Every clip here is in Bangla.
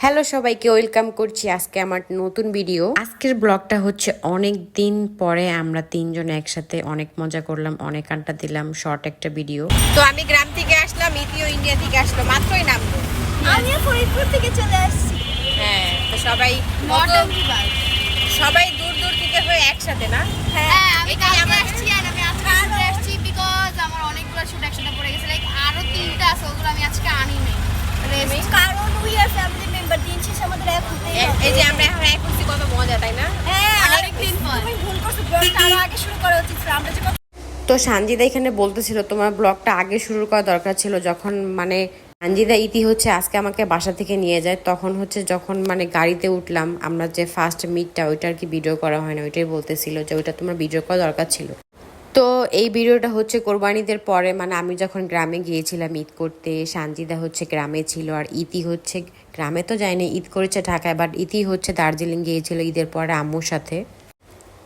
হ্যালো সবাইকে ওয়েলকাম করছি আজকে আমার নতুন ভিডিও। আজকের ব্লগটা হচ্ছে অনেক দিন পরে আমরা তিনজন একসাথে অনেক মজা করলাম অনেক আড্ডা দিলাম শর্ট একটা ভিডিও। তো আমি গ্রাম থেকে আসলাম ইতিও ইন্ডিয়া থেকে আসলো মাত্রই নামলো। আমিও ফরিদপুর থেকে চলে আসছি। হ্যাঁ তো সবাই সবাই দূর দূর থেকে হয়ে একসাথে না? হ্যাঁ আমি এটাই আমার- আসছি আর আমি আজকে শুটে আসছি বিকজ আমার অনেকগুলো শুট একসাথে পড়ে গেছে লাইক আরও তিনটা আছে ওগুলো আমি আজকে আনি নাই কারণ উই আর ফ্যামিলি মেম্বার দিন শেষে আমাদের এক হতেই এ- এই যে আমরা এখন এক করছি কত মজা তাই না? হ্যাঁ অনেক পর তুমি ভুল করছ ব্লগটা আরও আগে শুরু করা উচিত ছিল। আমরা যে তো সানজিদা এখানে বলতেছিল তোমার ব্লগটা আগে শুরু করা দরকার ছিল যখন মানে সানজিদা ইতি হচ্ছে আজকে আমাকে বাসা থেকে নিয়ে যায় তখন হচ্ছে যখন মানে গাড়িতে উঠলাম আমরা যে ফার্স্ট মিটটা ওইটা আর কি ভিডিও করা হয় না ওইটাই বলতেছিল যে ওইটা তোমার ভিডিও করা দরকার ছিল। তো এই ভিডিওটা হচ্ছে কোরবানিদের পরে মানে আমি যখন গ্রামে গিয়েছিলাম ঈদ করতে, সানজিদা হচ্ছে গ্রামে ছিল আর ইতি হচ্ছে, গ্রামে তো যায়নি, ঈদ করেছে ঢাকায় বাট ইতি হচ্ছে দার্জিলিং গিয়েছিল ঈদের পরে আম্মুর সাথে।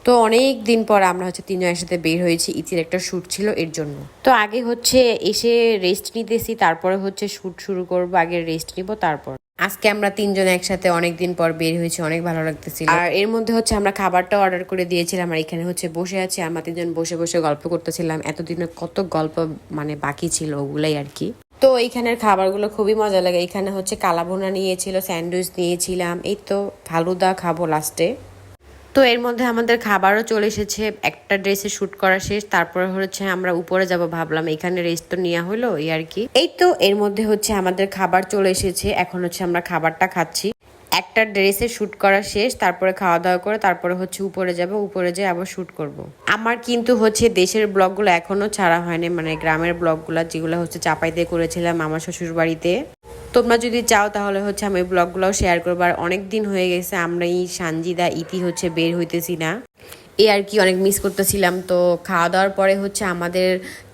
তো অনেক দিন পর আমরা হচ্ছে তিনজনের সাথে বের হয়েছি, ইতির একটা শ্যুট ছিল এর জন্য। তো আগে হচ্ছে এসে রেস্ট নিতেছি, তারপরে হচ্ছে শ্যুট শুরু করব, আগে রেস্ট নিব, তারপর। আজকে আমরা তিনজন একসাথে অনেকদিন পর বের হয়েছি, অনেক ভালো লাগতেছিল। আর এর মধ্যে হচ্ছে আমরা খাবারটা অর্ডার করে দিয়েছিলাম, আর এখানে হচ্ছে বসে আছি, আমরা তিনজন বসে বসে গল্প করতেছিলাম। এতদিনে কত গল্প মানে বাকি ছিল ওগুলাই আর কি। তো এইখানের খাবারগুলো খুবই মজা লাগে। এখানে হচ্ছে কালাবোনা নিয়েছিল, স্যান্ডউইচ নিয়েছিলাম। এই তো ফালুদা খাব লাস্টে তো এর মধ্যে আমাদের খাবারও চলে এসেছে। একটা ড্রেসে শুট করা শেষ, তারপরে হচ্ছে আমরা উপরে যাব ভাবলাম, এখানে রেস্ট তো নেওয়া হলো এই আর কি। এই তো এর মধ্যে হচ্ছে আমাদের খাবার চলে এসেছে, এখন হচ্ছে আমরা খাবারটা খাচ্ছি। একটা ড্রেসে শুট করা শেষ, তারপরে খাওয়া দাওয়া করে তারপরে হচ্ছে উপরে যাব, উপরে যেয়ে আবার শুট করব। আমার কিন্তু হচ্ছে দেশের ব্লগগুলো এখনও ছাড়া হয়নি মানে গ্রামের ব্লগগুলো যেগুলো হচ্ছে চাপাইতে করেছিলাম আমার শ্বশুর বাড়িতে তোমরা যদি চাও তাহলে হচ্ছে আমি ব্লগগুলোও শেয়ার করব। আর অনেক দিন হয়ে গেছে, আমরা এই সানজিদা, ইতি হচ্ছে বের হইতেছি না। এই আর কি অনেক মিস করতেছিলাম। তো খাওয়া দাওয়ার পরে হচ্ছে আমাদের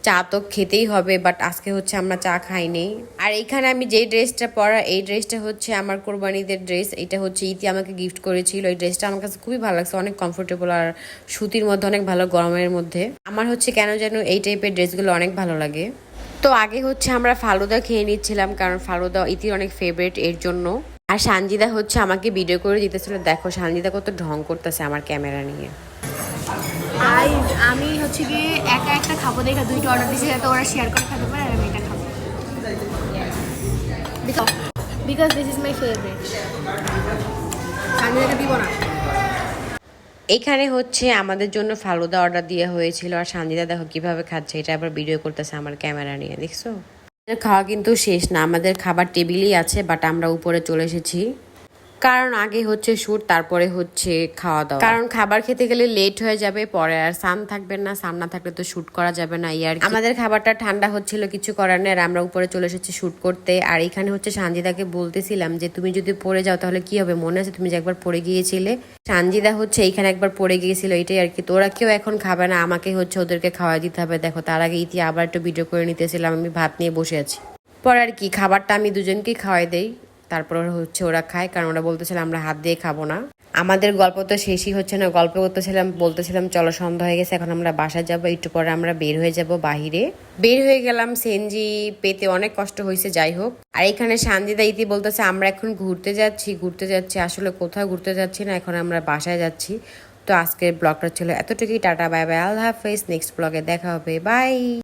চা তো খেতেই হবে বাট আজকে হচ্ছে আমরা চা খাইনি। আর এইখানে আমি যেই ড্রেসটা পরা, এই ড্রেসটা হচ্ছে আমার কোরবানিদের ড্রেস এটা হচ্ছে ইতি আমাকে গিফট করেছিল। এই ড্রেসটা আমার কাছে খুবই ভালো লাগছে, অনেক কমফোর্টেবল আর সুতির মধ্যে, অনেক ভালো গরমের মধ্যে। আমার হচ্ছে কেন যেন এই টাইপের ড্রেসগুলো অনেক ভালো লাগে। তো আগে হচ্ছে আমরা ফালুদা খেয়ে নিচ্ছিলাম কারণ ফালুদা ইতির অনেক ফেভারিট এর জন্য। আর সানজিদা হচ্ছে আমাকে ভিডিও করে দিতেছিল দেখো সানজিদা কত ঢং করতেছে আমার ক্যামেরা নিয়ে। আই আমি হচ্ছে গিয়ে একা একটা খাব দেখা দুইটা অর্ডার দিয়েছি যাতে ওরা শেয়ার করে খেতে পারে আর আমি এটা খাব। Because this is my favourite আমি দিব না। এখানে হচ্ছে আমাদের জন্য ফালুদা অর্ডার দেওয়া হয়েছিল, আর সানজিদা দেখো কীভাবে খাচ্ছে, এটা আবার ভিডিও করতেছে আমার ক্যামেরা নিয়ে, দেখছ? খাওয়া কিন্তু শেষ না, আমাদের খাবার টেবিলই আছে বাট আমরা উপরে চলে এসেছি। কারণ আগে হচ্ছে শুট তারপরে হচ্ছে খাওয়া দাওয়া কারণ খাবার খেতে গেলে লেট হয়ে যাবে পরে আর সান থাকবে না সান না থাকলে তো শুট করা যাবে না ইয়ার আমাদের খাবারটা ঠান্ডা হচ্ছিল কিছু করার নেই আর আমরা উপরে চলে এসেছি শুট করতে। আর এখানে হচ্ছে সানজিদাকে বলতেছিলাম যে তুমি যদি পড়ে যাও তাহলে কি হবে? মনে আছে তুমি যে একবার পড়ে গিয়েছিলে? সানজিদা হচ্ছে এইখানে একবার পড়ে গিয়েছিল এটাই আর কি। তোরা কেউ এখন খাবে না আমাকে হচ্ছে ওদেরকে খাওয়া দিতে হবে। দেখো তার আগে ইতি আবার একটু ভিডিও করে নিতেছিলাম আমি ভাত নিয়ে বসে আছি। পরে আর কি খাবারটা আমি দুজনকেই খাওয়াই দেই। তারপর হচ্ছে ওরা খায়, কারণ ওরা বলতেছিল আমরা হাত দিয়ে খাব না। আমাদের গল্প তো শেষই হচ্ছে না, গল্প করতেছিলাম, বলতেছিলাম, চলো, সন্ধ্যা হয়ে গেছে, এখন আমরা বাসায় যাব, একটু পরে আমরা বের হয়ে যাব বাহিরে। বের হয়ে গেলাম সেনজি পেতে অনেক কষ্ট হয়েছে, যাই হোক। আর এখানে সানজিদা ইতি বলতেছে, আমরা এখন ঘুরতে যাচ্ছি ঘুরতে যাচ্ছি, আসলে কোথাও ঘুরতে যাচ্ছি না, এখন আমরা বাসায় যাচ্ছি। তো আজকের ব্লগটা ছিল এতটুকুই, টাটা, বাই বাই, আল্লাহ হাফেজ, নেক্সট ব্লগে দেখা হবে, বাই।